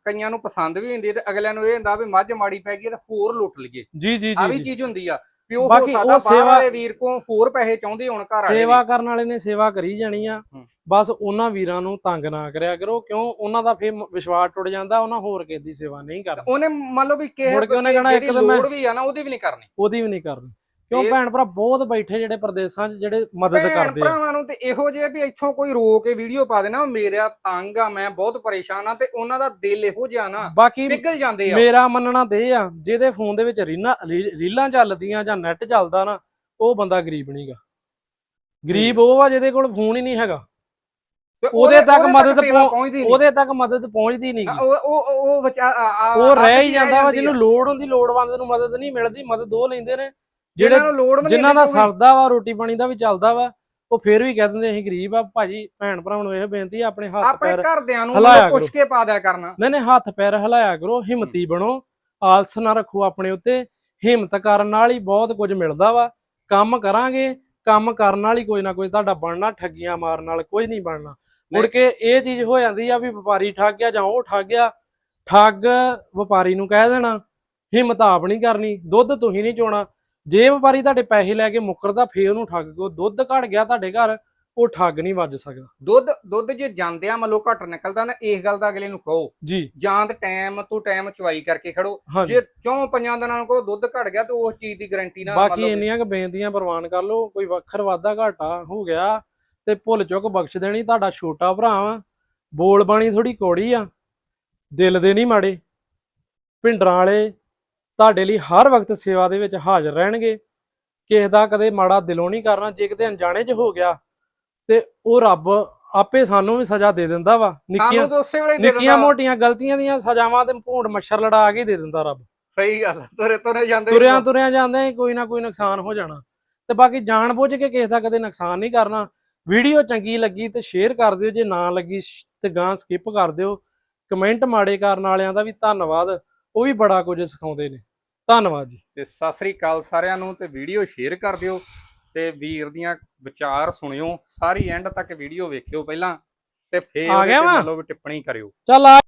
A: ਕਈਆਂ ਨੂੰ ਪਸੰਦ ਵੀ ਹੁੰਦੀ ਤੇ ਅਗਲਿਆਂ ਨੂੰ ਇਹ ਹੁੰਦਾ ਵੀ ਮੱਝ ਮਾੜੀ ਪੈ ਗਈ ਤਾਂ ਹੋਰ ਲੁੱਟ ਲਈਏ।
B: ਜੀ ਜੀ
A: ਆ ਵੀ
B: ਜੀ।
A: ਚੀਜ਼ ਹੁੰਦੀ ਆ। ਵੀ ਉਹ
B: ਬਾਕੀ
A: ਸਾਡਾ
B: ਉਹ
A: ਬਾਹਰ
B: ਸੇਵਾ-
A: ਵਾਲੇ ਵੀਰ ਕੋ ਹੋਰ ਪੈਸੇ ਚਾਹੁੰਦੇ ਹੋਣ ਘਰ ਵਾਲੇ
B: ਸੇਵਾ ਕਰਨ ਵਾਲੇ ਨੇ ਸੇਵਾ ਕਰੀ ਜਾਣੀ ਆ।
A: ਹੂੰ।
B: ਬਸ ਉਹਨਾਂ ਵੀਰਾਂ ਨੂੰ ਤੰਗ ਨਾ ਕਰਿਆ ਕਰੋ ਕਿਉਂ? ਉਹਨਾਂ ਦਾ ਫੇਰ ਵਿਸ਼ਵਾਸ ਟੁੱਟ ਜਾਂਦਾ ਉਹਨਾਂ ਹੋਰ ਕਿਸੇ ਦੀ ਸੇਵਾ ਨਹੀਂ ਕਰਨੀ।
A: ਉਹਨੇ ਮੰਨ ਲਓ ਵੀ ਕਿਸੇ
B: ਮੁੜ ਕੇ ਉਹਨੇ ਕਹਿਣਾ ਇੱਕ
A: ਜਿਹੜੀ
B: ਤਾਂ ਮੈਂ-
A: ਲੋੜ ਵੀ ਆ ਨਾ ਉਹਦੀ ਵੀ ਨਹੀਂ ਕਰਨੀ।
B: ਉਹਦੀ ਵੀ ਨਹੀਂ ਕਰਨੀ। ਕਿਉਂ ਭੈਣ ਭਰਾ ਬਹੁਤ ਬੈਠੇ ਜਿਹੜੇ ਪ੍ਰਦੇਸ਼ਾਂ 'ਚ ਜਿਹੜੇ ਮਦਦ ਕਰਦੇ ਆ।
A: ਭਰਾਵਾਂ ਨੂੰ ਤੇ ਇਹੋ ਜਿਹੇ ਵੀ ਇੱਥੋਂ ਕੋਈ ਰੋ ਕੇ ਵੀਡੀਓ ਪਾ ਦੇਣਾ ਮੇਰਾ ਤੰਗ ਆ ਮੈਂ ਬਹੁਤ ਪਰੇਸ਼ਾਨ ਆ ਤੇ ਉਹਨਾਂ ਦਾ ਦਿਲ ਇਹੋ ਜਿਹਾ ਨਾ
B: ਬਾਕੀ
A: ਪਿਘਲ ਜਾਂਦੇ ਆ।
B: ਮੇਰਾ ਮੰਨਣਾ ਇਹ ਆ ਜਿਹਦੇ ਫੋਨ ਦੇ ਵਿੱਚ ਰੀਲਾਂ ਰੀਲਾਂ ਚੱਲਦੀਆਂ ਜਾਂ ਨੈਟ ਚੱਲਦਾ ਨਾ ਉਹ ਬੰਦਾ ਗਰੀਬ ਨਹੀਂਗਾ ਗਰੀਬ ਉਹ ਆ ਜਿਹਦੇ ਕੋਲ ਫੋਨ ਹੀ ਨਹੀਂ ਹੈਗਾ। ਉਹਦੇ ਤੱਕ ਮਦਦ
A: ਪਹੁੰਚਦੀ ਨਹੀਂ।
B: ਉਹਦੇ ਤੱਕ ਮਦਦ ਪਹੁੰਚਦੀ ਨਹੀਂ
A: ਉਹ ਉਹ ਉਹ
B: ਉਹ ਰਹਿ ਹੀ ਜਾਂਦਾ ਵਾ ਜਿਹਨੂੰ। ਲੋੜ ਹੁੰਦੀ ਲੋੜਵੰਦ ਨੂੰ ਮਦਦ ਨਹੀਂ ਮਿਲਦੀ ਮਦਦ ਉਹ ਲੈਂਦੇ ਨੇ। ਜਿਹੜੇ
A: ਨੂੰ ਲੋੜ ਵੀ ਨਹੀਂ
B: ਜਿਨ੍ਹਾਂ ਦਾ ਸਰਦਾ ਵਾ ਰੋਟੀ ਪਾਣੀ ਦਾ ਵੀ ਚੱਲਦਾ ਵਾ ਉਹ ਫੇਰ ਵੀ ਕਹਿ ਦਿੰਦੇ ਅਸੀਂ ਗਰੀਬ ਆ ਭਾਜੀ ਭੈਣ ਭਰਾਵਾਂ ਨੂੰ ਇਹ ਬੇਨਤੀ ਆ ਆਪਣੇ ਹੱਥ
A: ਆਪਣੇ ਘਰਦਿਆਂ ਨੂੰ ਪੁੱਛ ਕੇ ਪਾ ਦਿਆ ਕਰਨਾ।
B: ਨਹੀਂ ਨਹੀਂ ਹੱਥ ਪੈਰ ਹਿਲਾਇਆ ਕਰੋ ਹਿੰਮਤੀ ਬਣੋ ਆਲਸ ਨਾ ਰੱਖੋ ਆਪਣੇ ਉੱਤੇ ਹਿੰਮਤ ਕਰਨ ਨਾਲ ਹੀ ਬਹੁਤ ਕੁਝ ਮਿਲਦਾ ਵਾ ਕੰਮ ਕਰਾਂਗੇ ਕੰਮ ਕਰਨ ਨਾਲ ਹੀ ਕੋਈ ਨਾ ਕੋਈ ਤੁਹਾਡਾ ਬਣਨਾ ਠੱਗੀਆਂ ਮਾਰਨ ਨਾਲ ਕੁਝ ਨਹੀਂ ਬਣਨਾ। ਮੁੜ। ਕੇ ਇਹ ਚੀਜ਼ ਹੋ ਜਾਂਦੀ ਆ ਵੀ ਵਪਾਰੀ ਠੱਗ ਗਿਆ ਜਾਂ ਉਹ ਠੱਗ ਗਿਆ ਠੱਗ ਵਪਾਰੀ ਨੂੰ ਕਹਿ ਦੇਣਾ ਹਿੰਮਤ ਆਪ ਨਹੀਂ ਕਰਨੀ ਦੁੱਧ ਤੁਸੀਂ ਨਹੀਂ ਚੋਣਾ ਜੇ ਵਪਾਰੀ ਤੁਹਾਡੇ ਪੈਸੇ ਲੈ ਕੇ ਮੁੱਕਰਦਾ ਫੇਰ ਉਹਨੂੰ ਠੱਗ ਕੋ ਦੁੱਧ ਘਟ ਗਿਆ ਤੁਹਾਡੇ ਘਰ ਉਹ ਠੱਗ ਨਹੀਂ ਵੱਜ ਸਕਦਾ।
A: ਦੁੱਧ ਦੁੱਧ ਜੇ ਜਾਂਦਿਆਂ ਮਤਲਬ ਘੱਟ ਨਿਕਲਦਾ ਨਾ ਇਸ ਗੱਲ ਦਾ ਅਗਲੇ ਨੂੰ ਕਹੋ।
B: ਜੀ।
A: ਜਾਂ ਤੇ ਟਾਈਮ ਤੋਂ ਟਾਈਮ ਚੁਆਈ ਕਰਕੇ ਖੜੋ। ਜੇ ਚੌਂ ਪੰਜਾਂ ਦਿਨਾਂ ਨੂੰ ਕੋ ਦੁੱਧ ਘਟ ਗਿਆ ਤੇ ਉਸ ਚੀਜ਼ ਦੀ ਗਾਰੰਟੀ ਨਾ
B: ਬਾਕੀ ਇੰਨੀਆਂ ਕੁ ਬੇਨਤੀਆਂ ਪ੍ਰਵਾਨ ਕਰ ਲਓ ਕੋਈ ਵੱਖਰ ਵਾਧਾ ਘਾਟਾ ਹੋ ਗਿਆ ਤੇ ਭੁੱਲ ਚੁੱਕ ਬਖਸ਼ ਦੇਣੀ ਤੁਹਾਡਾ ਛੋਟਾ ਭਰਾ ਵਾ ਬੋਲ ਬਾਣੀ ਥੋੜੀ ਕੌੜੀ ਆ ਦਿਲ ਦੇ ਨਹੀਂ ਮਾੜੇ ਭਿੰਡਰਾਂ ਵਾਲੇ ਤੁਹਾਡੇ ਲਈ ਹਰ ਵਕਤ ਸੇਵਾ ਦੇ ਵਿੱਚ ਹਾਜ਼ਰ ਰਹਿਣਗੇ। ਕਿਸੇ ਦਾ ਕਦੇ ਮਾੜਾ ਦਿਲੋਂ ਨਹੀਂ ਕਰਨਾ ਜੇ ਕਿਤੇ ਅਣਜਾਣੇ 'ਚ ਹੋ ਗਿਆ ਤੇ ਉਹ ਰੱਬ ਆਪੇ ਸਾਨੂੰ ਵੀ ਸਜ਼ਾ ਦੇ ਦਿੰਦਾ ਵਾ। ਨਿੱਕੀਆਂ ਨਿੱਕੀਆਂ। ਮੋਟੀਆਂ ਗਲਤੀਆਂ ਦੀਆਂ ਸਜ਼ਾਵਾਂ ਤੇ ਭੂੰਡ ਮੱਛਰ ਲੜਾ ਕੇ ਦੇ ਦਿੰਦਾ ਰੱਬ।
A: ਸਹੀ ਗੱਲ ਤੁਰੇ ਤੁਰੇ ਜਾਂਦੇ
B: ਤੁਰਿਆਂ ਤੁਰਿਆਂ ਜਾਂਦੇ ਕੋਈ ਨਾ ਕੋਈ ਨੁਕਸਾਨ ਹੋ ਜਾਣਾ। ਤੇ ਬਾਕੀ ਜਾਣ ਬੁੱਝ ਕੇ ਕਿਸੇ ਦਾ ਕਦੇ ਨੁਕਸਾਨ ਨਹੀਂ ਕਰਨਾ। ਵੀਡੀਓ ਚੰਗੀ ਲੱਗੀ ਤੇ ਸ਼ੇਅਰ ਕਰ ਦਿਓ ਜੇ ਨਾ ਲੱਗੀ ਤੇ ਗਾਂ ਸਕਿਪ ਕਰ ਦਿਓ। ਕਮੈਂਟ ਮਾੜੇ ਕਰਨ ਵਾਲਿਆਂ ਦਾ ਵੀ ਧੰਨਵਾਦ। ਉਹ ਵੀ ਬੜਾ ਕੁਝ ਸਿਖਾਉਂਦੇ ਨੇ। ਧੰਨਵਾਦ ਜੀ
A: ਤੇ ਸਤਿ ਸ੍ਰੀ ਅਕਾਲ ਸਾਰਿਆਂ ਨੂੰ ਤੇ ਵੀਡੀਓ ਸ਼ੇਅਰ ਕਰ ਦਿਓ ਤੇ ਵੀਰ ਦੀਆਂ ਵਿਚਾਰ ਸੁਣਿਓ ਸਾਰੀ ਐਂਡ ਤੱਕ ਵੀਡੀਓ ਵੇਖਿਓ ਪਹਿਲਾਂ ਤੇ ਫੇਰ ਉਹਦੇ
B: ਵਾਂ?
A: ਟਿੱਪਣੀ ਕਰਿਓ
B: ਚੱਲ ਆ